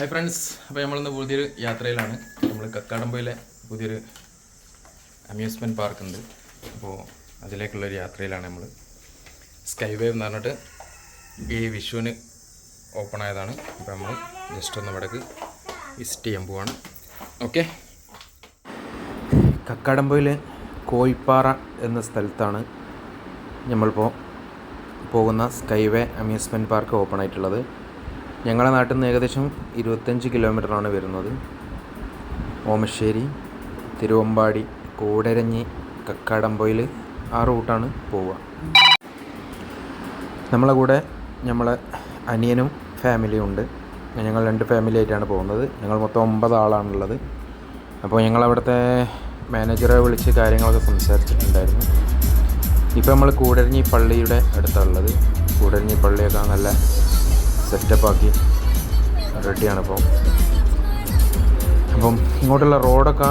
Hi friends അപ്പോൾ നമ്മളിന്ന് പുതിയൊരു യാത്രയിലാണ്. നമ്മൾ കക്കാടംപൊയിലെ പുതിയൊരു അമ്യൂസ്മെന്റ് പാർക്ക് ഉണ്ട്. അപ്പോൾ അതിലേക്കുള്ളൊരു യാത്രയിലാണ് നമ്മൾ സ്കൈ വേവ് എന്ന് പറഞ്ഞിട്ട് ഈ വിഷുവിന് ഓപ്പൺ ആയതാണ്. അപ്പോൾ നമ്മൾ ജസ്റ്റ് ഒന്ന് ഇവിടേക്ക് വിസിറ്റ് ചെയ്യാൻ പോവാണ്. ഓക്കെ കക്കാടംപൊയിലെ കോയിപ്പാറ എന്ന സ്ഥലത്താണ് നമ്മളിപ്പോൾ പോകുന്ന സ്കൈവേ അമ്യൂസ്മെന്റ് പാർക്ക് ഓപ്പൺ ആയിട്ടുള്ളത്. ഞങ്ങളുടെ നാട്ടിൽ നിന്ന് ഏകദേശം ഇരുപത്തഞ്ച് കിലോമീറ്ററാണ് വരുന്നത്. ഓമശ്ശേരി തിരുവമ്പാടി കൂടരഞ്ഞി കക്കാടംപൊയിൽ ആ റൂട്ടാണ് പോവുക. നമ്മളെ കൂടെ നമ്മളെ അനിയനും ഫാമിലിയും ഉണ്ട്. ഞങ്ങൾ രണ്ട് ഫാമിലി ആയിട്ടാണ് പോകുന്നത്. ഞങ്ങൾ മൊത്തം ഒമ്പത് ആളാണുള്ളത്. അപ്പോൾ ഞങ്ങൾ അവിടുത്തെ മാനേജറെ വിളിച്ച് കാര്യങ്ങളൊക്കെ സംസാരിച്ചിട്ടുണ്ടായിരുന്നു. ഇപ്പോൾ നമ്മൾ കൂടരഞ്ഞി പള്ളിയുടെ അടുത്താണുള്ളത്. കൂടരഞ്ഞി പള്ളിയൊക്കെ നല്ല സെറ്റപ്പാക്കി റെഡിയാണ് ഇപ്പോൾ അപ്പം ഇങ്ങോട്ടുള്ള റോഡൊക്കെ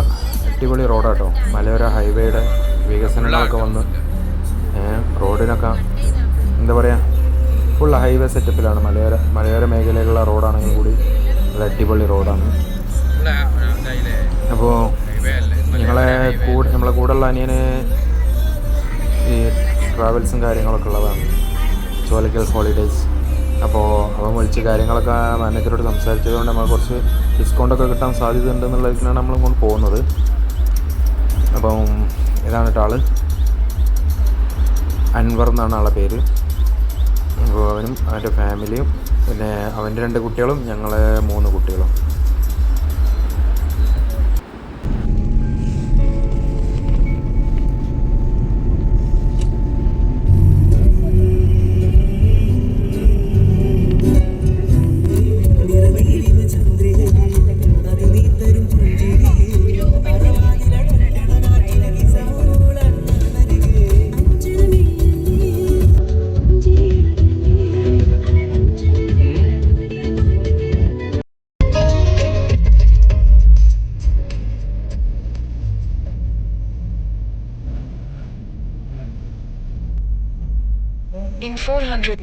അടിപൊളി റോഡാട്ടോ. മലയോര ഹൈവേയുടെ വികസനങ്ങളൊക്കെ വന്ന് റോഡിനൊക്കെ എന്താ പറയുക ഫുൾ ഹൈവേ സെറ്റപ്പിലാണ് മലയോര മലയോര മേഖലയിലുള്ള റോഡാണെങ്കിൽ കൂടി അത് അടിപൊളി റോഡാണ്. അപ്പോൾ നിങ്ങളെ കൂടെ നമ്മളെ കൂടെയുള്ള അനിയന് ഈ ട്രാവൽസും കാര്യങ്ങളൊക്കെ ഉള്ളതാണ്. ചോലക്കൽ ഹോളിഡേയ്സ്. അപ്പോൾ അവൻ വിളിച്ച് കാര്യങ്ങളൊക്കെ മാനേജറോട് സംസാരിച്ചതുകൊണ്ട് നമ്മൾ കുറച്ച് ഡിസ്കൗണ്ടൊക്കെ കിട്ടാൻ സാധ്യത ഉണ്ടെന്നുള്ളതിനാണ് നമ്മൾ ഇങ്ങോട്ട് പോകുന്നത്. അപ്പം ഇതാണ് ആൾ അൻവർ എന്നാണ് ആളെ പേര്. അപ്പോൾ അവനും അവന്റെ ഫാമിലിയും പിന്നെ അവന്റെ രണ്ട് കുട്ടികളും ഞങ്ങൾ മൂന്ന് കുട്ടികളും.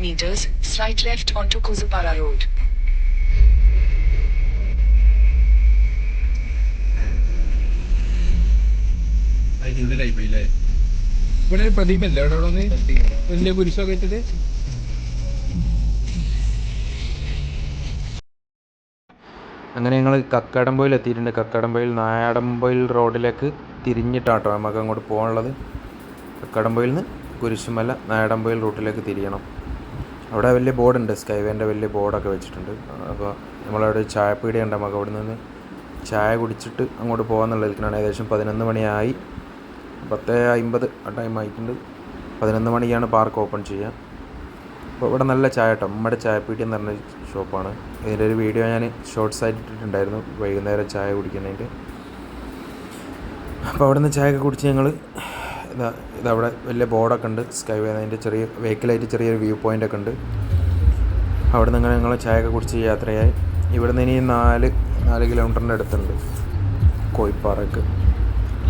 Meters, slight left onto Kuzupara Road. ഇവിടെ പ്രദീപല്ലേ അവിടെ ഒന്ന് വലിയ കുരിശൊക്കെ വെച്ചിട്ട് അങ്ങനെ ഞങ്ങൾ കക്കാടംപൊയിൽ എത്തിയിട്ടുണ്ട്. കക്കാടംപൊയിൽ നായാടംപൊയിൽ റോഡിലേക്ക് തിരിഞ്ഞിട്ടാട്ടോ നമുക്ക് അങ്ങോട്ട് പോകാനുള്ളത്. കക്കാടംപൊയിൽ നിന്ന് കുരിശുമല നായാടംപൊയിൽ റൂട്ടിലേക്ക് തിരിയണം. അവിടെ വലിയ ബോർഡുണ്ട് സ്കൈവേന്റെ വലിയ ബോർഡൊക്കെ വെച്ചിട്ടുണ്ട്. അപ്പോൾ നമ്മളവിടെ ഒരു ചായപ്പീടിയ ഉണ്ട് നമുക്ക് അവിടെ നിന്ന് ചായ കുടിച്ചിട്ട് അങ്ങോട്ട് പോകാമെന്നുള്ളതിലേക്കാണ് ഏകദേശം പതിനൊന്ന് മണിയായി. പത്ത് അമ്പത് ആ ടൈം ആയിട്ടുണ്ട്. പതിനൊന്ന് മണിക്കാണ് പാർക്ക് ഓപ്പൺ ചെയ്യുക. അപ്പോൾ ഇവിടെ നല്ല ചായ കേട്ടോ. നമ്മുടെ ചായപ്പീടി എന്ന് പറഞ്ഞ ഷോപ്പാണ്. ഇതിന്റെ ഒരു വീഡിയോ ഞാൻ ഷോർട്സ് ആയിട്ട് ഇട്ടിട്ടുണ്ടായിരുന്നു. വൈകുന്നേരം ചായ കുടിക്കുന്നതിന്റെ. അപ്പോൾ അവിടെ നിന്ന് ചായ ഒക്കെ കുടിച്ച് ഞങ്ങൾ ഇതവിടെ വലിയ ബോർഡൊക്കെ ഉണ്ട്. സ്കൈ വേ അതിന്റെ ചെറിയ വെഹിക്കിളായിട്ട് ചെറിയൊരു വ്യൂ പോയിന്റ് ഒക്കെ ഉണ്ട്. അവിടെ നിന്ന് ഞങ്ങൾ ചായയൊക്കെ കുടിച്ച് യാത്രയായി. നിന്ന് ഇനി നാല് നാല് കിലോമീറ്ററിന്റെ അടുത്തുണ്ട്. കോയിപ്പാറയ്ക്ക്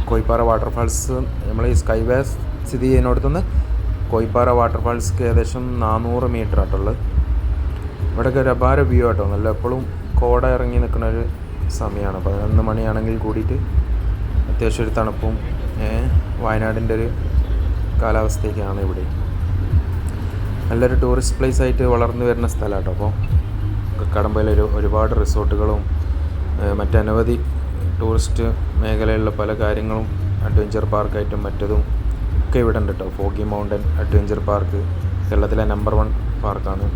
കോയിപ്പാറ വാട്ടർഫാൾസ് നമ്മൾ ഈ സ്കൈ വേ സ്ഥിതി ചെയ്യുന്നിടത്തുനിന്ന് കോയിപ്പാറ വാട്ടർഫാൾസ്ക്ക് ഏകദേശം നാനൂറ് മീറ്റർ ആട്ടുള്ളത് ഇവിടെയൊക്കെ ഒരു അപാര വ്യൂ ആട്ടോ. നല്ല എപ്പോഴും കോട ഇറങ്ങി നിൽക്കുന്ന ഒരു സമയമാണ് പതിനൊന്ന് മണിയാണെങ്കിൽ കൂടിയിട്ട് അത്യാവശ്യം ഒരു തണുപ്പും വയനാടിന്റെ ഒരു കാലാവസ്ഥയൊക്കെയാണ് ഇവിടെ. നല്ലൊരു ടൂറിസ്റ്റ് പ്ലേസ് ആയിട്ട് വളർന്നു വരുന്ന സ്ഥലമാണ് അപ്പോൾ കടമ്പയിൽ ഒരു ഒരുപാട് റിസോർട്ടുകളും മറ്റനവധി ടൂറിസ്റ്റ് മേഖലയിലുള്ള പല കാര്യങ്ങളും അഡ്വഞ്ചർ പാർക്കായിട്ടും മറ്റതും ഒക്കെ ഇവിടെ ഉണ്ട് കേട്ടോ ഫോഗി മൗണ്ടൻ അഡ്വഞ്ചർ പാർക്ക് കേരളത്തിലെ നമ്പർ വൺ പാർക്കാണ്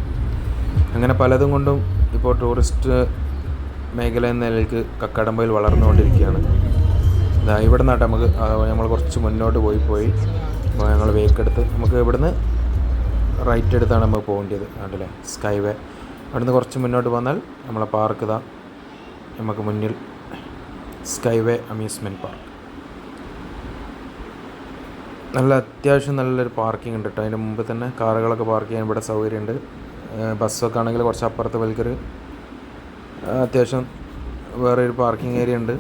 അങ്ങനെ പലതും കൊണ്ടും ഇപ്പോൾ ടൂറിസ്റ്റ് മേഖല എന്ന നിലയ്ക്ക് കക്കടമ്പയിൽ വളർന്നുകൊണ്ടിരിക്കുകയാണ്. ഇവിടെ നിന്നാട്ടെ നമുക്ക് നമ്മൾ കുറച്ച് മുന്നോട്ട് പോയി പോയി. ഞങ്ങൾ വേക്കെടുത്ത് നമുക്ക് ഇവിടുന്ന് റൈറ്റ് എടുത്താണ് നമുക്ക് പോകേണ്ടത് കണ്ടില്ലേ? സ്കൈ വേ അവിടുന്ന് കുറച്ച് മുന്നോട്ട് പോന്നാൽ നമ്മളെ പാർക്ക് ഇതാ. നമുക്ക് മുന്നിൽ സ്കൈ വേ അമ്യൂസ്മെന്റ് പാർക്ക് നല്ല അത്യാവശ്യം നല്ലൊരു പാർക്കിംഗ് ഉണ്ട് കേട്ടോ അതിന്റെ മുമ്പ് തന്നെ കാറുകളൊക്കെ പാർക്ക് ചെയ്യാൻ ഇവിടെ സൗകര്യമുണ്ട്. ബസ്സൊക്കെ ആണെങ്കിൽ കുറച്ച് അപ്പുറത്ത് വലിക്കൊരു അത്യാവശ്യം വേറെ ഒരു പാർക്കിംഗ് ഏരിയ ഉണ്ട്.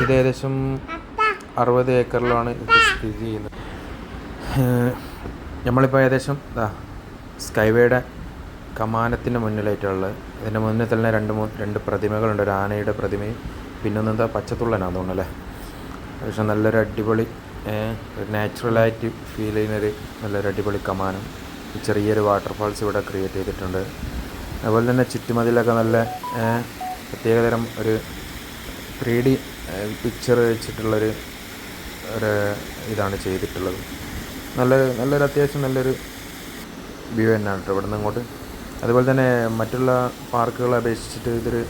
ഇത് ഏകദേശം അറുപത് ഏക്കറിലാണ് ഇത് സ്ഥിതി ചെയ്യുന്നത്. നമ്മളിപ്പോൾ ഏകദേശം ഇതാ സ്കൈവേയുടെ കമാനത്തിന്റെ മുന്നിലായിട്ടുള്ളത്. ഇതിന്റെ മുന്നിൽ തന്നെ രണ്ട് മൂന്ന് രണ്ട് പ്രതിമകളുണ്ട്. ഒരു ആനയുടെ പ്രതിമയും പിന്നെ ഒന്നെന്താ പച്ചത്തുള്ളനാന്ന് തോന്നുന്നല്ലേ? പക്ഷെ നല്ലൊരു അടിപൊളി നാച്ചുറലായിട്ട് ഫീൽ ചെയ്യുന്നൊരു നല്ലൊരു അടിപൊളി കമാനം. ചെറിയൊരു വാട്ടർഫാൾസ് ഇവിടെ ക്രിയേറ്റ് ചെയ്തിട്ടുണ്ട്. അതുപോലെ തന്നെ ചുറ്റുമതിലൊക്കെ നല്ല പ്രത്യേകതരം ഒരു ത്രീ ഡി പിക്ചർ വെച്ചിട്ടുള്ളൊരു ഒരു ഇതാണ് ചെയ്തിട്ടുള്ളത്. നല്ല നല്ലൊരു അത്യാവശ്യം നല്ലൊരു വ്യൂ തന്നെയാണ് കേട്ടോ ഇവിടെ നിന്ന് അങ്ങോട്ട് അതുപോലെ തന്നെ മറ്റുള്ള പാർക്കുകളെ അപേക്ഷിച്ചിട്ട് ഇതൊരു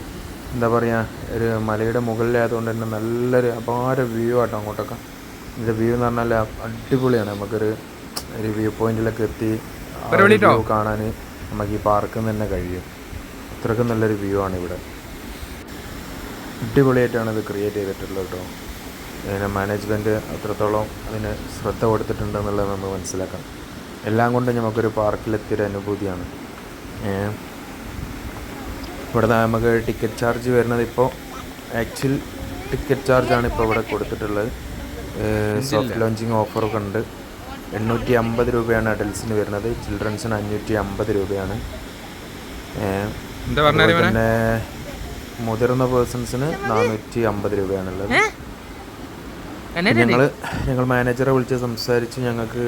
എന്താ പറയുക ഒരു മലയുടെ മുകളിലായതുകൊണ്ട് തന്നെ നല്ലൊരു അപാര വ്യൂ ആട്ടോ അങ്ങോട്ടൊക്കെ. ഇതിന്റെ വ്യൂ എന്ന് പറഞ്ഞാൽ അടിപൊളിയാണ്. നമുക്കൊരു ഒരു വ്യൂ പോയിന്റിലൊക്കെ എത്തി വ്യൂ കാണാൻ നമുക്ക് ഈ പാർക്കിൽ നിന്ന് തന്നെ കഴിയും. അത്രയ്ക്കും നല്ലൊരു വ്യൂ ആണ് ഇവിടെ. അടിപൊളിയായിട്ടാണ് ഇത് ക്രിയേറ്റ് ചെയ്തിട്ടുള്ളത് കേട്ടോ അതിന് മാനേജ്മെന്റ് അത്രത്തോളം അതിന് ശ്രദ്ധ കൊടുത്തിട്ടുണ്ടെന്നുള്ളത് നമുക്ക് മനസ്സിലാക്കാം. എല്ലാം കൊണ്ടും നമുക്കൊരു പാർക്കിലെത്തിയൊരു അനുഭൂതിയാണ്. ഇവിടെ നമുക്ക് ടിക്കറ്റ് ചാർജ് വരുന്നത് ഇപ്പോൾ ആക്ച്വൽ ടിക്കറ്റ് ചാർജാണ് ഇപ്പോൾ ഇവിടെ കൊടുത്തിട്ടുള്ളത്. സോഫ്റ്റ് ലോഞ്ചിങ് ഓഫറൊക്കെ ഉണ്ട്. എണ്ണൂറ്റി അമ്പത് രൂപയാണ് അഡൽസിന് വരുന്നത്. ചിൽഡ്രൻസിന് അഞ്ഞൂറ്റി അമ്പത് രൂപയാണ്. ഏ. എന്താ പറഞ്ഞാൽ അതുപോലെ തന്നെ മുതിർന്ന പേഴ്സൺസിന് നാനൂറ്റി അമ്പത് രൂപയാണുള്ളത് ഞങ്ങൾ ഞങ്ങൾ മാനേജറെ വിളിച്ച് സംസാരിച്ച് ഞങ്ങൾക്ക്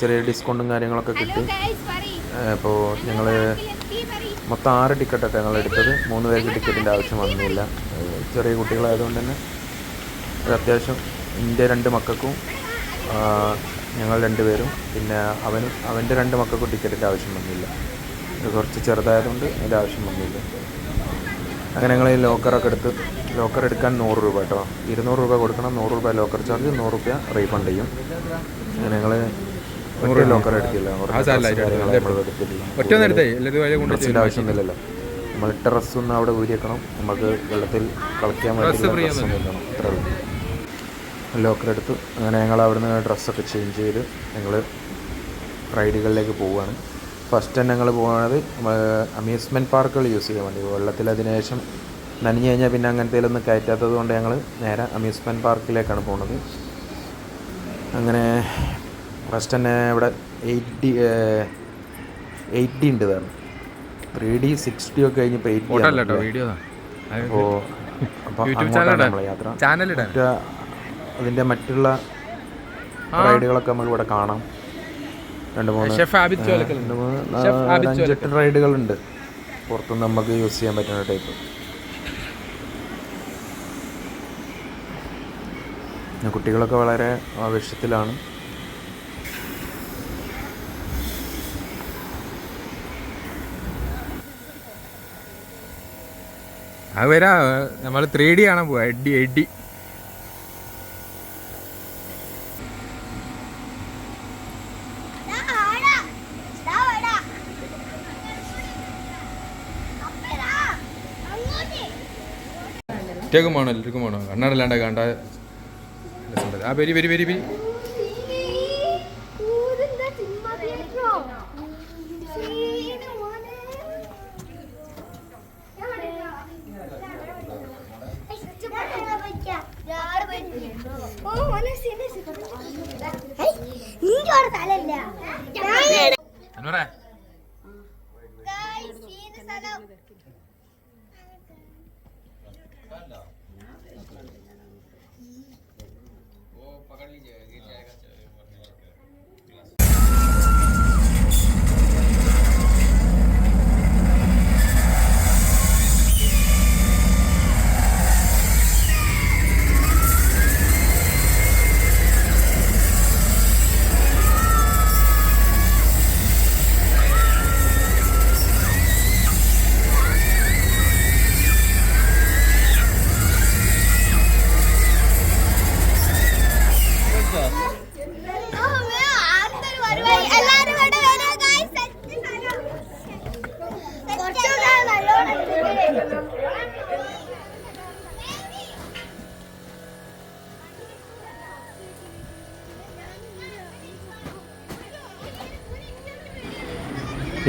ചെറിയ ഡിസ്കൗണ്ടും കാര്യങ്ങളൊക്കെ കിട്ടി. അപ്പോൾ ഞങ്ങൾ മൊത്തം ആറ് ടിക്കറ്റൊക്കെ ഞങ്ങൾ എടുത്തത്. മൂന്ന് പേർക്ക് ടിക്കറ്റിന്റെ ആവശ്യം വന്നില്ല. ചെറിയ കുട്ടികളായതുകൊണ്ട് തന്നെ ഒരു അത്യാവശ്യം എന്റെ രണ്ട് മക്കൾക്കും ഞങ്ങൾ രണ്ടുപേരും പിന്നെ അവനും അവന്റെ രണ്ട് മക്കൾക്കും ടിക്കറ്റിന്റെ ആവശ്യം വന്നില്ല. കുറച്ച് ചെറുതായതുകൊണ്ട് അതിന്റെ ആവശ്യം വന്നില്ല. അങ്ങനെ ഞങ്ങൾ ഈ ലോക്കറൊക്കെ എടുത്ത് ലോക്കർ എടുക്കാൻ നൂറ് രൂപ കേട്ടോ. ഇരുന്നൂറ് രൂപ കൊടുക്കണം നൂറ് രൂപ ലോക്കർ ചാർജ് നൂറ് രൂപ റീഫണ്ട് ചെയ്യും. അങ്ങനെ ഞങ്ങൾ ലോക്കർ എടുക്കില്ല ആവശ്യമൊന്നുമില്ലല്ലോ നമ്മൾ ടെറസ് ഒന്ന് അവിടെ ഊരിയേക്കണം. നമുക്ക് വെള്ളത്തിൽ കളിക്കാൻ വേണ്ടി അത്രേ ഉള്ളൂ. ലോക്കർ എടുത്തു അങ്ങനെ ഞങ്ങൾ അവിടുന്ന് ഡ്രസ്സൊക്കെ ചേഞ്ച് ചെയ്ത് ഞങ്ങൾ റൈഡുകളിലേക്ക് പോവുകയാണ് ഫസ്റ്റ് തന്നെ ഞങ്ങൾ പോകുന്നത് അമ്യൂസ്മെന്റ് പാർക്കുകൾ യൂസ് ചെയ്യാൻ വേണ്ടി. വെള്ളത്തിൽ അതിനുശേഷം നനഞ്ഞു കഴിഞ്ഞാൽ പിന്നെ അങ്ങനത്തേലൊന്നും കയറ്റാത്തത് കൊണ്ട് ഞങ്ങൾ നേരെ അമ്യൂസ്മെന്റ് പാർക്കിലേക്കാണ് പോകുന്നത് അങ്ങനെ ഫസ്റ്റ് തന്നെ ഇവിടെ എയ്റ്റി എയ്റ്റി ഉണ്ട് ഇതാണ് ത്രീ ഡി സിക്സ്റ്റി ഒക്കെ കഴിഞ്ഞപ്പോൾ എയ്റ്റി വീഡിയോ അപ്പോൾ അങ്ങോട്ടാണ് നമ്മളെ യാത്ര. അതിന്റെ മറ്റുള്ള റൈഡുകളൊക്കെ നമ്മളിവിടെ ഇവിടെ കാണാം. രണ്ട് മൂന്ന് രണ്ട് മൂന്ന് അഞ്ചെട്ട് റൈഡുകളുണ്ട്. പുറത്തുനിന്ന് നമുക്ക് യൂസ് ചെയ്യാൻ പറ്റുന്ന ടൈപ്പ് കുട്ടികളൊക്കെ വളരെ ആവശ്യത്തിലാണ് അത് വരാ നമ്മൾ ത്രീ ഡി ആണ് പോവാ. എഡി എഡി ഒറ്റക്കും വേണോ എല്ലാവർക്കും വേണോ കണ്ണടല്ലാണ്ട് കണ്ട. ആ വരി വരി വരി വരി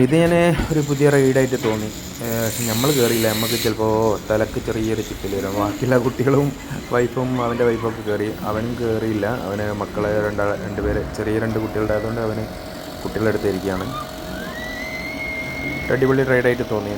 ഇത് ഞാൻ ഒരു പുതിയ റൈഡായിട്ട് തോന്നി. പക്ഷെ നമ്മൾ കയറിയില്ല നമുക്ക് ചിലപ്പോൾ തലക്ക് ചെറിയൊരു ചിക്കൽ വരും. ബാക്കിയുള്ള കുട്ടികളും വൈഫും അവന്റെ വൈഫൊക്കെ കയറി അവനും കയറിയില്ല അവന് മക്കളെ രണ്ടാ രണ്ട് പേര് ചെറിയ രണ്ട് കുട്ടികളുടെ ആയതുകൊണ്ട് അവന് കുട്ടികളുടെ അടുത്തിരിക്കുകയാണ് ഒരു അടിപൊളി റൈഡായിട്ട് തോന്നി.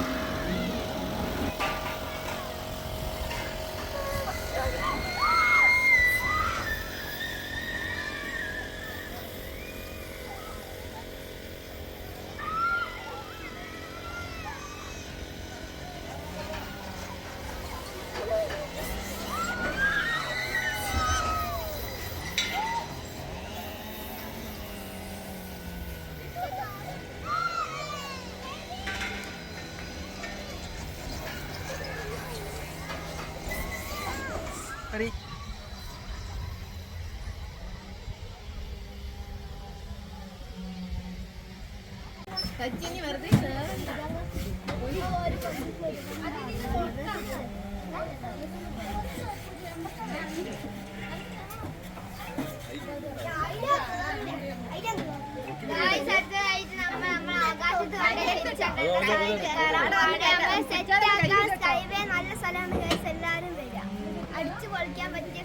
പൊളിക്കാൻ പറ്റിയ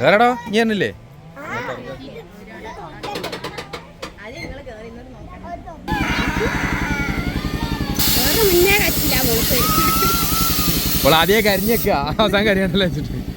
വേറെടോ നീ തന്നില്ലേ അപ്പോൾ ആദ്യമേ കരിഞ്ഞേക്കുക അവസാനം കരിയാണ്ടല്ലോ വെച്ചിട്ട്.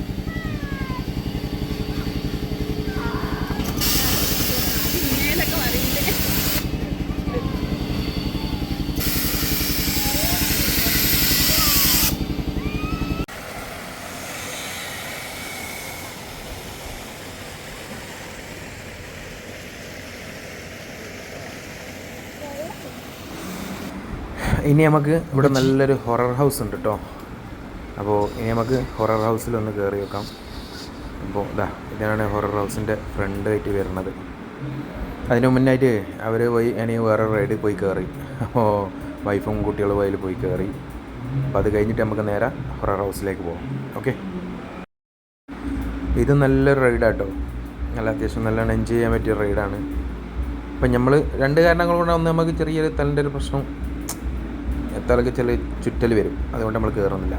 ഇനി നമുക്ക് ഇവിടെ നല്ലൊരു ഹൊറർ ഹൗസ് ഉണ്ട് കേട്ടോ അപ്പോൾ ഇനി നമുക്ക് ഹൊറർ ഹൗസിലൊന്ന് കയറി വെക്കാം അപ്പോൾ ഇതാ ഇതാണ് ഹൊറർ ഹൗസിന്റെ ഫ്രണ്ട് ആയിട്ട് വരുന്നത്. അതിന് മുന്നായിട്ട് അവർ പോയി ഇനി വേറെ റൈഡിൽ പോയി കയറി അപ്പോൾ വൈഫും കുട്ടികളും അതിൽ പോയി കയറി അപ്പോൾ അത് കഴിഞ്ഞിട്ട് നമുക്ക് നേരെ ഹൊറർ ഹൗസിലേക്ക് പോകാം ഓക്കെ? ഇത് നല്ലൊരു റൈഡാട്ടോ നല്ല അത്യാവശ്യം നല്ലോണം എൻജോയ് ചെയ്യാൻ പറ്റിയ റൈഡാണ് അപ്പം നമ്മൾ രണ്ട് കാരണങ്ങൾ കൊണ്ട് ഒന്ന് നമുക്ക് ചെറിയൊരു തലന്റെ ഒരു പ്രശ്നം തലക്ക് ചില ചുറ്റൽ വരും. അതുകൊണ്ട് നമ്മൾ കയറുന്നില്ല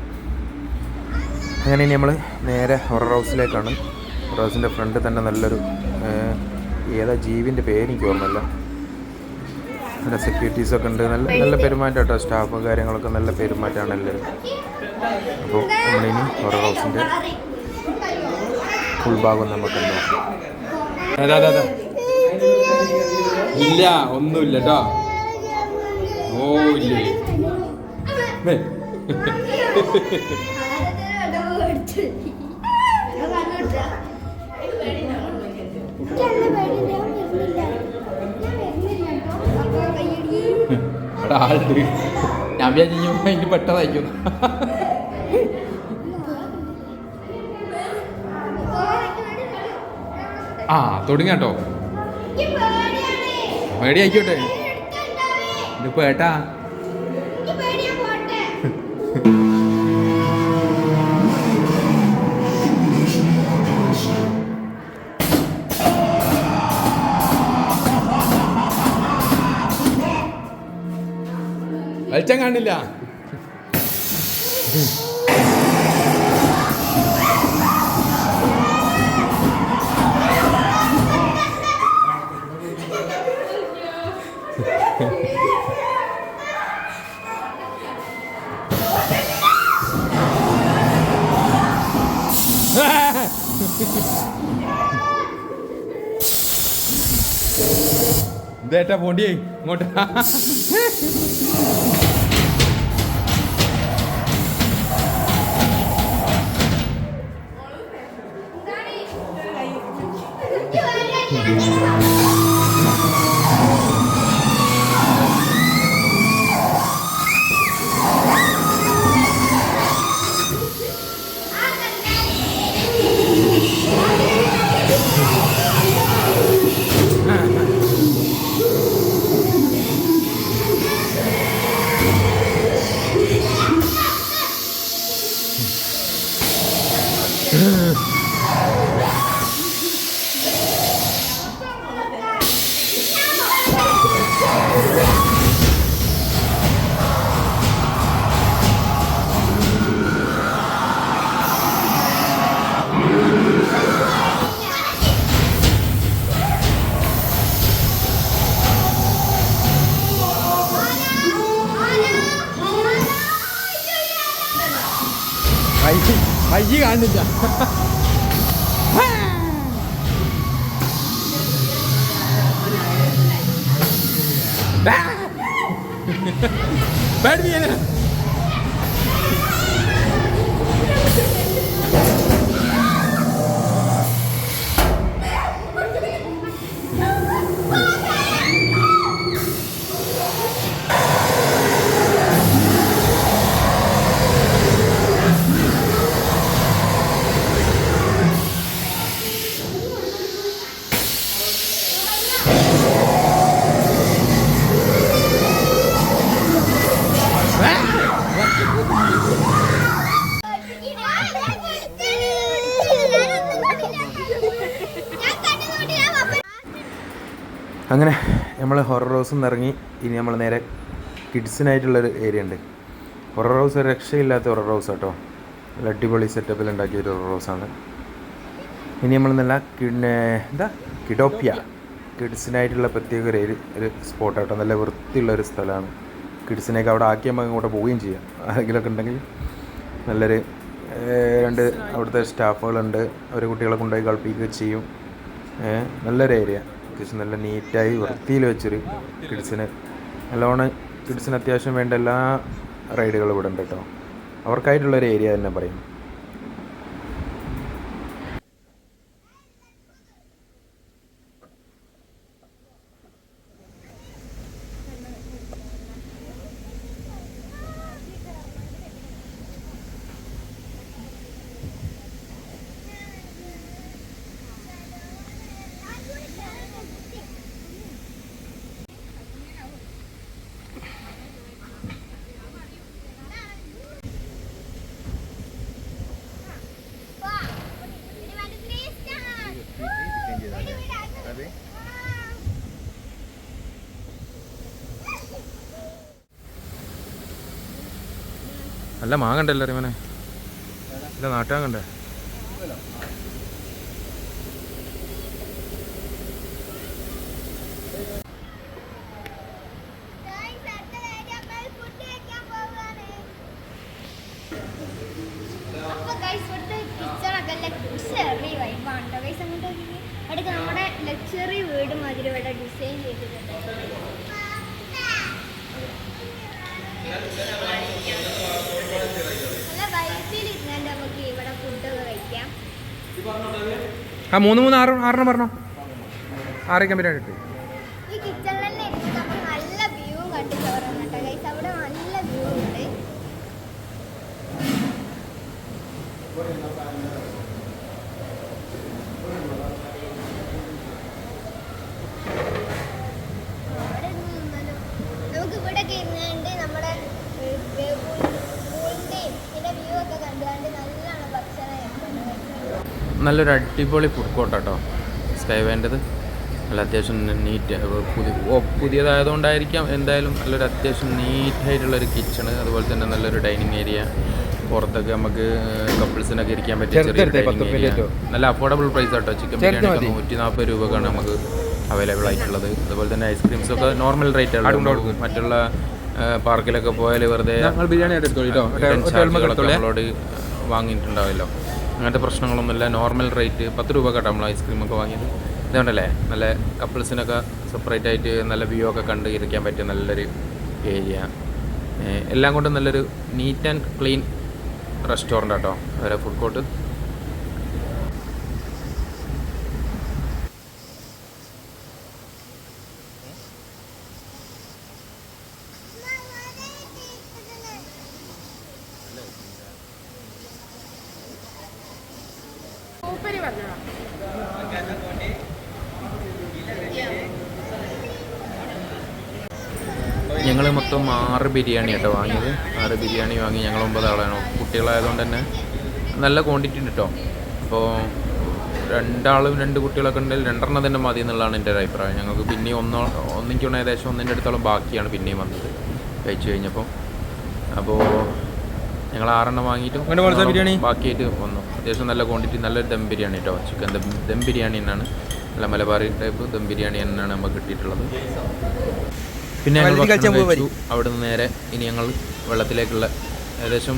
അങ്ങനെ ഇനി നമ്മൾ നേരെ ഹൊറർ ഹൗസിലേക്കാണ് ഹൊറർ ഹൗസിന്റെ ഫ്രണ്ട് തന്നെ നല്ലൊരു ഏതാ ജീവിന്റെ പേര് എനിക്ക് ഓർമ്മയില്ല. നല്ല സെക്യൂരിറ്റീസൊക്കെ ഉണ്ട്. നല്ല നല്ല പെരുമാറ്റം കേട്ടോ. സ്റ്റാഫ് കാര്യങ്ങളൊക്കെ നല്ല പെരുമാറ്റമാണ് എല്ലാവരും. അപ്പോൾ നമ്മളിനി ഹൊറർ ഹൗസിന്റെ നമുക്ക് അതാ അതാ അതാ. ഇല്ല ഒന്നുമില്ല കേട്ടോ ഓ ഇല്ലേ വേ. അവിടെ ആളുണ്ട് ഞാൻ വിചാരിച്ചു അതിന് പെട്ടതായിരിക്കും. ആ തുടങ്ങാട്ടോ പേടിയായിക്കോട്ടെ. ഇതിപ്പോ ഏട്ടാ വെളിച്ചം കാണില്ല. ഇതേട്ടാ പോണ്ടിയേ ഇങ്ങോട്ടാ. കാണില്ല പേടിപ്പിക്കാനാ അങ്ങനെ നമ്മൾ ഹൊറർ ഹൗസിൽ നിന്ന് ഇറങ്ങി ഇനി നമ്മൾ നേരെ കിഡ്സിനായിട്ടുള്ളൊരു ഏരിയ ഉണ്ട്. ഹൊറർ ഹൗസ് ഒരു രക്ഷയില്ലാത്ത ഹൊറർ ഹൗസ് കേട്ടോ നല്ല അടിപൊളി സെറ്റപ്പിൽ ഉണ്ടാക്കിയ ഒരു ഹൊറർ ഹൗസ് ആണ്. ഇനി നമ്മൾ നല്ല എന്താ? കിഡോപ്പിയ കിഡ്സിനായിട്ടുള്ള പ്രത്യേക ഒരു ഒരു സ്പോട്ട് കേട്ടോ നല്ല വൃത്തിയുള്ള ഒരു സ്ഥലമാണ്. കിഡ്സിനെയൊക്കെ അവിടെ ആക്കി നമുക്ക് ഇങ്ങോട്ട് പോവുകയും ചെയ്യാം. ആരെങ്കിലുമൊക്കെ ഉണ്ടെങ്കിൽ നല്ലൊരു രണ്ട് അവിടുത്തെ സ്റ്റാഫുകളുണ്ട്. അവർ കുട്ടികളെ കൊണ്ടുപോയി കളിപ്പിക്കുകയും ചെയ്യും. നല്ലൊരു ഏരിയ അത്യാവശ്യം നല്ല നീറ്റായി വൃത്തിയിൽ വെച്ചൊരു കിഡ്സിന് നല്ലോണം കിഡ്സിന് അത്യാവശ്യം വേണ്ട എല്ലാ റൈഡുകളും ഇവിടെ ഉണ്ട് കേട്ടോ. അവർക്കായിട്ടുള്ളൊരു ഏരിയ തന്നെ പറയും. നല്ല മാങ്ങണ്ടല്ലോ അറിയാമനെ? ഇല്ല നാട്ടാങ്ങണ്ടേ ലക്ഷറി വീട് മാതിരി ഇവിടെ ഡിസൈൻ ചെയ്തിട്ടുണ്ട് നല്ല വൈഫിൽ ഇരുന്നാണ്ട് നമുക്ക് ഇവിടെ ഫുഡൊക്കെ കഴിക്കാം ആ മൂന്ന് മൂന്ന് ആറ് ആറെണ്ണം പറഞ്ഞോ. ആറേ പറ്റാൻ കിട്ടി ഈ കിച്ചണിൽ തന്നെ ഇരുന്നിട്ട് നമുക്ക് നല്ല വ്യൂ കണ്ടു ചോറാണ് കേട്ടോ ഗൈസ് അവിടെ നല്ല വ്യൂ ഉണ്ട് അവിടെ ഇരുന്ന് നിന്നാലോ? നമുക്ക് ഇവിടെ ഒക്കെ ഇരുന്നുകൊണ്ട് നമ്മുടെ പൂളിന്റെയും പിന്നെ വ്യൂ ഒക്കെ കണ്ടുകൊണ്ട് നല്ലോണം ഭക്ഷണം കഴിക്കണം നല്ലൊരു അടിപൊളി ഫുഡ് കോർട്ട് കേട്ടോ സ്കൈ വേണ്ടത്. നല്ല അത്യാവശ്യം നീറ്റ് പുതിയ പുതിയതായതുകൊണ്ടായിരിക്കാം എന്തായാലും നല്ലൊരു അത്യാവശ്യം നീറ്റായിട്ടുള്ളൊരു കിച്ചണ് അതുപോലെ തന്നെ നല്ലൊരു ഡൈനിങ് ഏരിയ പുറത്തൊക്കെ നമുക്ക് കപ്പിൾസിനൊക്കെ ഇരിക്കാൻ പറ്റിയ ചെറിയ ഡൈനിങ് ഏരിയ? നല്ല അഫോർഡബിൾ പ്രൈസ് ആട്ടോ. ചിക്കൻ ബിരിയാണി. നൂറ്റി നാൽപ്പത് രൂപക്കാണ് നമുക്ക് അവൈലബിൾ ആയിട്ടുള്ളത്. അതുപോലെ തന്നെ ഐസ്ക്രീംസ് ഒക്കെ നോർമൽ റേറ്റ് ആണ്. മറ്റുള്ള പാർക്കിലൊക്കെ പോയാൽ വെറുതെ ഞങ്ങൾ ബിരിയാണി നമ്മളോട് വാങ്ങിയിട്ടുണ്ടാവല്ലോ. അങ്ങനത്തെ പ്രശ്നങ്ങളൊന്നുമില്ല. നോർമൽ റേറ്റ് പത്ത് രൂപ കേട്ടോ നമ്മൾ ഐസ്ക്രീമൊക്കെ വാങ്ങിയത്. ഇതുകൊണ്ടല്ലേ നല്ല കപ്പിൾസിനൊക്കെ സെപ്പറേറ്റ് ആയിട്ട് നല്ല വ്യൂ ഒക്കെ കണ്ട് ഇരിക്കാൻ പറ്റിയ നല്ലൊരു ഏരിയ എല്ലാം കൊണ്ടും നല്ലൊരു നീറ്റ് ആൻഡ് ക്ലീൻ റെസ്റ്റോറന്റ് കേട്ടോ അവരെ ഫുഡ് കോർട്ട് ഞങ്ങൾ മൊത്തം ആറ് ബിരിയാണി കേട്ടോ വാങ്ങിയത്. ആറ് ബിരിയാണി വാങ്ങി ഞങ്ങൾ ഒമ്പത് ആളാണ്. കുട്ടികളായതുകൊണ്ട് തന്നെ നല്ല ക്വാണ്ടിറ്റി ഉണ്ട് കേട്ടോ അപ്പോൾ രണ്ടാളും രണ്ട് കുട്ടികളൊക്കെ ഉണ്ടെങ്കിൽ രണ്ടെണ്ണം തന്നെ മതി എന്നുള്ളതാണ് എന്റെ ഒരു അഭിപ്രായം. ഞങ്ങൾക്ക് പിന്നെയും ഒന്നോ ഒന്നിക്കൊന്ന് ഏകദേശം ഒന്നിന്റെ അടുത്തോളം ബാക്കിയാണ് പിന്നെയും വന്നത് കഴിച്ചു കഴിഞ്ഞപ്പോൾ അപ്പോൾ ഞങ്ങൾ ആറെണ്ണം വാങ്ങിയിട്ടും ബിരിയാണി? ബാക്കിയായിട്ട് വന്നു. അത്യാവശ്യം നല്ല ക്വാണ്ടിറ്റി നല്ലൊരു ദം ബിരിയാണി കേട്ടോ ചിക്കൻ ദം ദം ബിരിയാണി തന്നെയാണ്. നല്ല മലബാറി ടൈപ്പ് ദം ബിരിയാണി തന്നെയാണ് നമുക്ക് കിട്ടിയിട്ടുള്ളത്. പിന്നെ ഞങ്ങൾ കഴിച്ചു. അവിടെ നിന്ന് നേരെ ഇനി ഞങ്ങൾ വെള്ളത്തിലേക്കുള്ള ഏകദേശം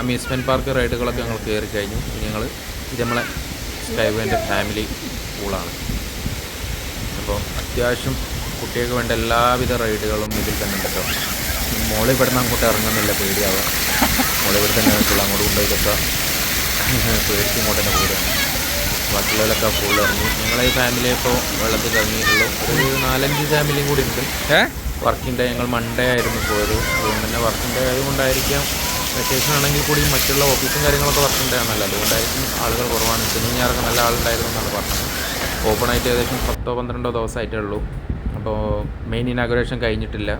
അമ്യൂസ്മെന്റ് പാർക്ക് റൈഡുകളൊക്കെ ഞങ്ങൾ കയറി കഴിഞ്ഞു. ഇനി ഞങ്ങൾ ഇത് നമ്മളെ സ്കൈവേന്റെ ഫാമിലി പൂളാണ് അപ്പോൾ അത്യാവശ്യം കുട്ടികൾക്ക് വേണ്ട എല്ലാവിധ റൈഡുകളും ഇതിൽ തന്നെ ഉണ്ട് കേട്ടോ. ഇവിടെ നിന്ന് അങ്ങോട്ട് ഇറങ്ങുന്നില്ല പേടിയാവുക മോളിൽ ഇവിടെ തന്നെ നിൽക്കുള്ളൂ അങ്ങോട്ട് കൊണ്ടുപോയിട്ടൊക്കെ പേടിച്ച് ഇങ്ങോട്ട് തന്നെ പോരുകയാണ് ബാക്കിയുള്ളവരൊക്കെ ഫുൾ ഇറങ്ങി. ഞങ്ങളെ ഈ ഫാമിലി ഇപ്പോൾ വെള്ളത്തിൽ ഇറങ്ങിയിട്ടുള്ളൂ. ഒരു നാലഞ്ച് ഫാമിലിയും കൂടി ഉണ്ട്. ഏ? വർക്കിംഗ് ഡേ ഞങ്ങൾ മൺഡേ ആയിരുന്നു പോയത്. അതുകൊണ്ട് തന്നെ വർക്കിംഗ് ഡേ ആയതുകൊണ്ടായിരിക്കാം വെക്കേഷൻ ആണെങ്കിൽ കൂടി മറ്റുള്ള ഓഫീസും കാര്യങ്ങളൊക്കെ വർക്കിംഗ് ഡേ ആണല്ലോ. അതുകൊണ്ടായിരിക്കും ആളുകൾ കുറവാണ്. ശനി ഞായറൊക്കെ നല്ല ആളുണ്ടായിരുന്നു എന്നാണ് പറഞ്ഞത്. ഓപ്പൺ ആയിട്ട് ഏകദേശം പത്തോ പന്ത്രണ്ടോ ദിവസമായിട്ടേ ഉള്ളൂ. അപ്പോൾ മെയിൻ ഇനാഗുറേഷൻ കഴിഞ്ഞിട്ടില്ല.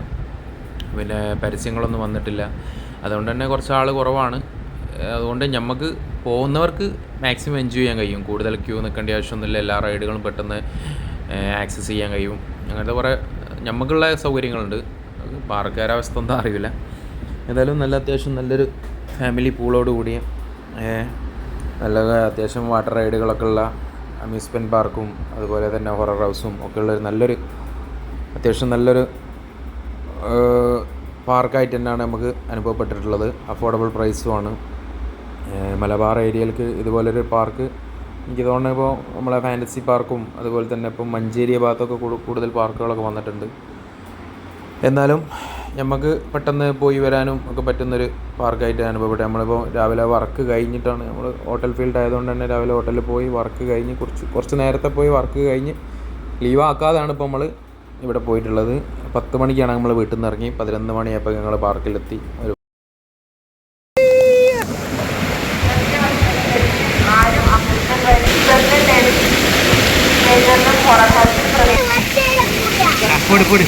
പിന്നെ പരസ്യങ്ങളൊന്നും വന്നിട്ടില്ല. അതുകൊണ്ട് തന്നെ കുറച്ച് ആൾ കുറവാണ്. അതുകൊണ്ട് നമുക്ക് പോകുന്നവർക്ക് മാക്സിമം എൻജോയ് ചെയ്യാൻ കഴിയും. കൂടുതൽ ക്യൂ നിൽക്കേണ്ട ആവശ്യമൊന്നുമില്ല. എല്ലാ റൈഡുകളും പെട്ടെന്ന് ആക്സസ് ചെയ്യാൻ കഴിയും. അങ്ങനത്തെ കുറേ നമുക്കുള്ള സൗകര്യങ്ങളുണ്ട്. പാർക്കാരുടെ അവസ്ഥ അറിയില്ല. ഏതായാലും നല്ല അത്യാവശ്യം നല്ലൊരു ഫാമിലി പൂളോട് കൂടിയ നല്ല അത്യാവശ്യം വാട്ടർ റൈഡുകളൊക്കെ ഉള്ള അമ്യൂസ്മെന്റ് പാർക്കും അതുപോലെ തന്നെ ഹൊറർ ഹൗസും ഒക്കെ ഉള്ളൊരു നല്ലൊരു അത്യാവശ്യം നല്ലൊരു പാർക്കായിട്ട് തന്നെയാണ് നമുക്ക് അനുഭവപ്പെട്ടിട്ടുള്ളത്. അഫോർഡബിൾ പ്രൈസുമാണ് മലബാർ ഏരിയയിലേക്ക് ഇതുപോലൊരു പാർക്ക് എനിക്ക് തോന്നുന്നത് ഇപ്പോൾ നമ്മളെ ഫാന്റസി പാർക്കും അതുപോലെ തന്നെ ഇപ്പം മഞ്ചേരി ഭാഗത്തൊക്കെ കൂടുതൽ പാർക്കുകളൊക്കെ വന്നിട്ടുണ്ട്. എന്നാലും നമുക്ക് പെട്ടെന്ന് പോയി വരാനും ഒക്കെ പറ്റുന്നൊരു പാർക്കായിട്ട് അനുഭവപ്പെട്ടു. നമ്മളിപ്പോൾ രാവിലെ വർക്ക് കഴിഞ്ഞിട്ടാണ് നമ്മൾ ഹോട്ടൽ ഫീൽഡ് ആയതുകൊണ്ട് തന്നെ രാവിലെ ഹോട്ടലിൽ പോയി വർക്ക് കഴിഞ്ഞ് കുറച്ച് കുറച്ച് നേരത്തെ പോയി വർക്ക് കഴിഞ്ഞ് ലീവ് ആക്കാതെയാണ് ഇപ്പോൾ നമ്മൾ ഇവിടെ പോയിട്ടുള്ളത്. പത്ത് മണിക്കാണ് നമ്മൾ വീട്ടിൽ നിന്ന് ഇറങ്ങി. പതിനൊന്ന് മണിയായപ്പോൾ ഞങ്ങൾ പാർക്കിലെത്തി ഒരു పొడి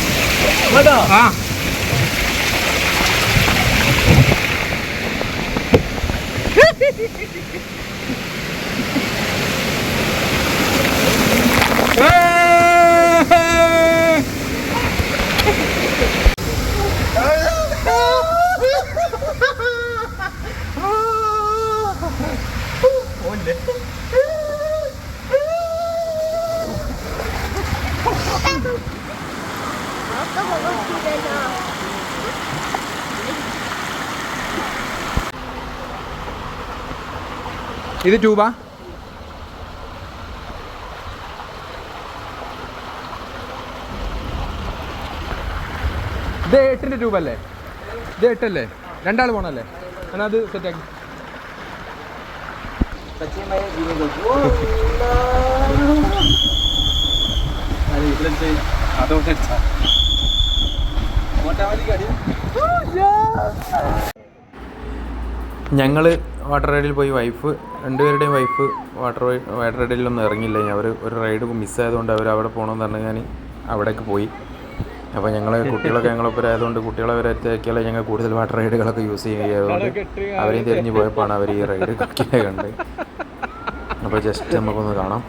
원래 ഇത് രൂപ. ഇത് എട്ടിന്റെ ട്യൂബല്ലേ ഇത് എട്ടല്ലേ? രണ്ടാൾ പോണല്ലേ? എന്നാൽ അത് സെറ്റാക്കി ഞങ്ങൾ വാട്ടർ റൈഡിൽ പോയി വൈഫ് രണ്ടുപേരുടെയും വൈഫ് വാട്ടർ വാട്ടർ റൈഡിലൊന്നും ഇറങ്ങിയില്ല. അവർ ഒരു റൈഡ് മിസ്സായതുകൊണ്ട് അവർ അവിടെ പോകണമെന്ന് പറഞ്ഞ് ഞാൻ അവിടേക്ക് പോയി. അപ്പോൾ ഞങ്ങൾ കുട്ടികളൊക്കെ ഞങ്ങളൊപ്പം ആയതുകൊണ്ട് കുട്ടികളെ വരെ എത്തിയാക്കിയാലേ ഞങ്ങൾ കൂടുതൽ വാട്ടർ റൈഡുകളൊക്കെ യൂസ് ചെയ്യുകയായതുകൊണ്ട് അവരെയും തിരിഞ്ഞു പോയപ്പോഴാണ് അവർ ഈ റൈഡ് കണ്ട് അപ്പോൾ ജസ്റ്റ് നമുക്കൊന്ന് കാണാം.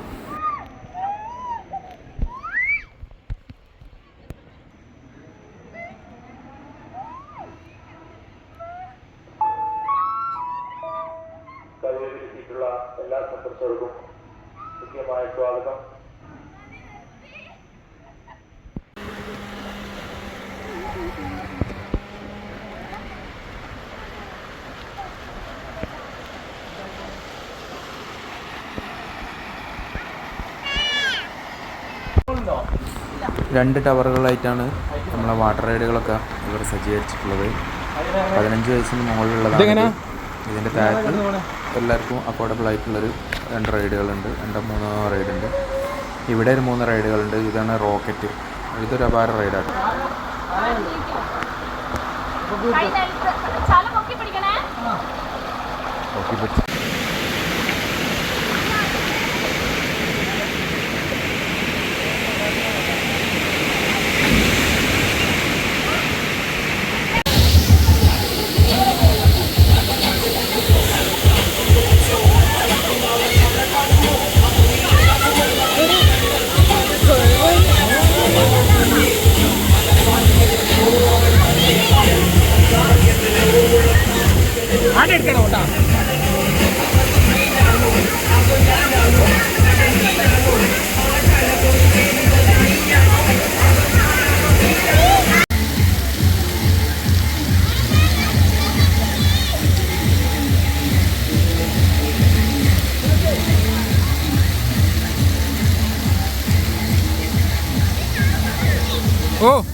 രണ്ട് ടവറുകളായിട്ടാണ് നമ്മളെ വാട്ടർ റൈഡുകളൊക്കെ ഇവർ സജ്ജീകരിച്ചിട്ടുള്ളത്. പതിനഞ്ച് വയസ്സിന് മുകളിലുള്ളതാണ് ഇതിന്റെ താഴത്ത് എല്ലാവർക്കും അഫോർഡബിൾ ആയിട്ടുള്ളൊരു രണ്ട് റൈഡുകളുണ്ട്. രണ്ടോ മൂന്നോ റൈഡുണ്ട്. ഇവിടെ ഒരു മൂന്ന് റൈഡുകളുണ്ട്. ഇതാണ് റോക്കറ്റ്. ഇതൊരു അപാര റൈഡാണ്. ഓക്കെ പറ്റി എടുക്കണം Oh!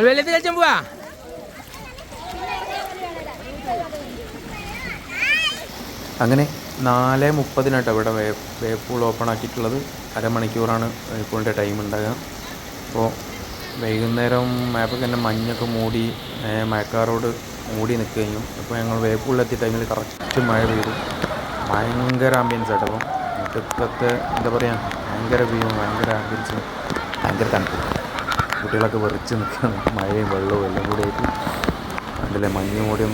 ബേബി വെള്ളത്തിൽ കളിച്ചാൻ പോവാ അങ്ങനെ നാല് മുപ്പതിനായിട്ട് ഇവിടെ വേ വേപ്പൂൾ ഓപ്പൺ ആക്കിയിട്ടുള്ളത്. അരമണിക്കൂറാണ് വേപ്പൂളിന്റെ ടൈം ഉണ്ടാകുക അപ്പോൾ വൈകുന്നേരം മാപ്പൊക്കെ തന്നെ മഞ്ഞൊക്കെ മൂടി മഴക്കാറോട് മൂടി നിൽക്കുകയും. അപ്പോൾ ഞങ്ങൾ വേപ്പൂളിലെത്തിയ ടൈമിൽ കറക്റ്റ് മഴ പെയ്തു. ഭയങ്കര ആംബിയൻസ് ആട്ടോ. അപ്പോൾ മുറ്റത്തൊക്കെ എന്താ പറയുക ഭയങ്കര വ്യൂ ഭയങ്കര ആംബിയൻസ് ഭയങ്കര തണുപ്പ്. കുട്ടികളൊക്കെ വെറിച്ച് നിൽക്കുകയാണ്. മഴയും വെള്ളവും എല്ലാം കൂടി ആയിട്ട് അതിലെ മഞ്ഞ് മൂടി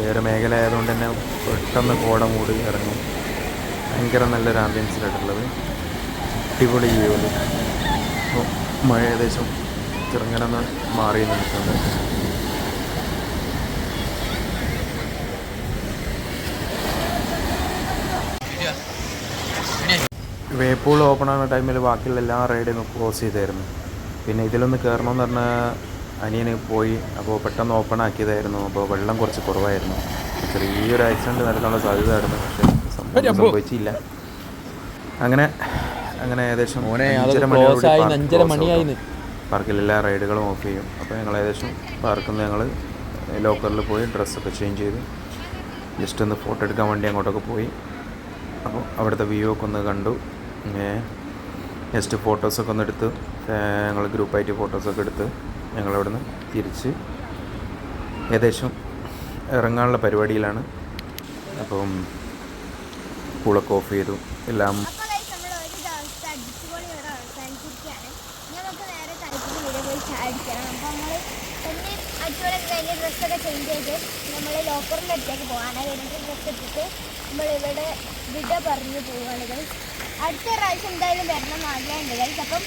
വേറെ മേഖല ആയതുകൊണ്ട് തന്നെ പെട്ടെന്ന് കോട മൂടി ഇറങ്ങും. ഭയങ്കര നല്ലൊരു ആംബിയൻസിലായിട്ടുള്ളത്. അടിപൊളി വ്യൂവിൽ അപ്പോൾ മഴ ഏകദേശം ചെറുങ്ങനെ ഒന്ന് മാറി നിൽക്കുന്നുണ്ട്. വേപ്പൂൾ ഓപ്പൺ ആകുന്ന ടൈമിൽ ബാക്കിയുള്ള എല്ലാ റൈഡും ക്ലോസ് ചെയ്തായിരുന്നു. പിന്നെ ഇതിലൊന്ന് കയറണമെന്ന് പറഞ്ഞാൽ അനിയന് പോയി അപ്പോൾ പെട്ടെന്ന് ഓപ്പൺ ആക്കിയതായിരുന്നു. അപ്പോൾ വെള്ളം കുറച്ച് കുറവായിരുന്നു. ചെറിയൊരു ആക്സിഡന്റ് നടക്കാനുള്ള സാധ്യതയായിരുന്നു. പക്ഷേ സംഭവം സംഭവിച്ചില്ല. അങ്ങനെ അങ്ങനെ ഏകദേശം അഞ്ചര. പാർക്കിൽ റൈഡുകളും ഓഫ് ചെയ്യും. അപ്പോൾ ഞങ്ങൾ ഏകദേശം പാർക്കിൽ നിന്ന് ഞങ്ങൾ ലോക്കറിൽ പോയി ഡ്രസ്സൊക്കെ ചേഞ്ച് ചെയ്ത് ജസ്റ്റ് ഒന്ന് ഫോട്ടോ എടുക്കാൻ വേണ്ടി അങ്ങോട്ടൊക്കെ പോയി. അപ്പോൾ അവിടുത്തെ വ്യൂ ഒക്കെ ഒന്ന് കണ്ടു. ജസ്റ്റ് ഫോട്ടോസൊക്കെ ഒന്ന് എടുത്ത്. ഞങ്ങൾ ഗ്രൂപ്പായിട്ട് ഫോട്ടോസൊക്കെ എടുത്ത് ഞങ്ങളവിടുന്ന് തിരിച്ച് ഏകദേശം ഇറങ്ങാനുള്ള പരിപാടിയിലാണ്. അപ്പം പൂളൊക്കെ ഓഫ് ചെയ്തു. എല്ലാം ഡ്രസ്സൊക്കെ ചേഞ്ച് ചെയ്ത്. നമ്മൾ ലോക്കറിന്റെ അടുത്തേക്ക് പോകാനാണ് കഴിഞ്ഞിട്ട് ഡ്രസ്സ് ഇട്ടിട്ട് നമ്മൾ ഇവിടെ വിട പറഞ്ഞു പോവുകയാണ് അടുത്ത പ്രാവശ്യം എന്തായാലും വരണം ആഗ്രഹമുണ്ട് അപ്പം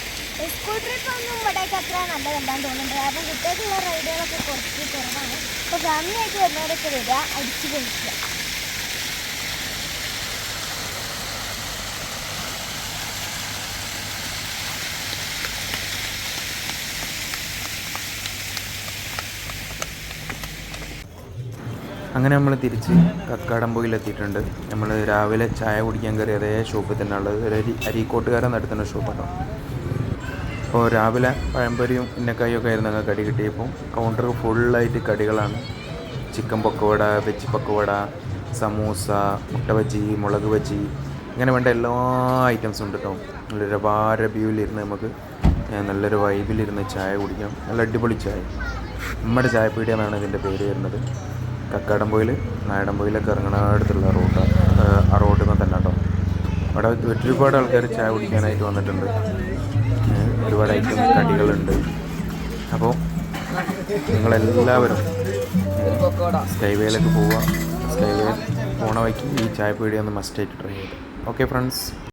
സ്കൂൾ ട്രിപ്പ് ഒന്നും ഇവിടേക്ക് അത്ര നല്ലതല്ലാന്ന് തോന്നുന്നുണ്ട്. കാരണം കുട്ടികൾക്കുള്ള റൈഡുകളൊക്കെ കുറച്ച് കുറവാണ്. അപ്പോൾ ഭംഗിയായിട്ട് വരുന്നവരൊക്കെ വരിക അടിച്ചു പൊളിക്കുക. അങ്ങനെ നമ്മൾ തിരിച്ച് കക്കാടംപോയിൽ എത്തിയിട്ടുണ്ട് നമ്മൾ രാവിലെ ചായ കുടിക്കാൻ കയറിയ അതേ ഷോപ്പിൽ തന്നെ ഉള്ളത്. ഒരു നടത്തുന്ന ഷോപ്പാണ് അപ്പോൾ രാവിലെ പഴംപൊരിയും ഉന്നക്കായും ഒക്കെ ആയിരുന്നു കടി കിട്ടിയപ്പോൾ കൗണ്ടർ ഫുള്ളായിട്ട് കടികളാണ്. ചിക്കൻ പക്കവട വെജ് പക്കവട സമൂസ മുട്ട ബജി മുളക് ബജി ഇങ്ങനെ വേണ്ട എല്ലാ ഐറ്റംസും ഉണ്ട് കേട്ടോ നല്ലൊരു വാര വ്യൂവിലിരുന്ന് നമുക്ക് നല്ലൊരു വൈബിലിരുന്ന് ചായ കുടിക്കാം. നല്ല അടിപൊളി ചായ. നമ്മുടെ ചായപ്പീടിയ എന്നാണ് ഇതിന്റെ പേര് വരുന്നത്. കക്കാടംപോയിൽ നായടംപോയിലൊക്കെ ഇറങ്ങണ അടുത്തുള്ള റൂട്ടാണ് ആ റോഡിൽ നിന്ന് തന്നെ കേട്ടോ അവിടെ ഒരുപാട് ആൾക്കാർ ചായ കുടിക്കാനായിട്ട് വന്നിട്ടുണ്ട്. ഒരുപാട് ഐറ്റം കടികളുണ്ട്. അപ്പോൾ നിങ്ങളെല്ലാവരും സ്കൈവേയിലേക്ക് പോവുക. സ്കൈവേ പോണ വഴിക്ക് ഈ ചായപ്പൊടി ഒന്ന് മസ്റ്റായിട്ട് ട്രൈ ചെയ്യുക. Okay friends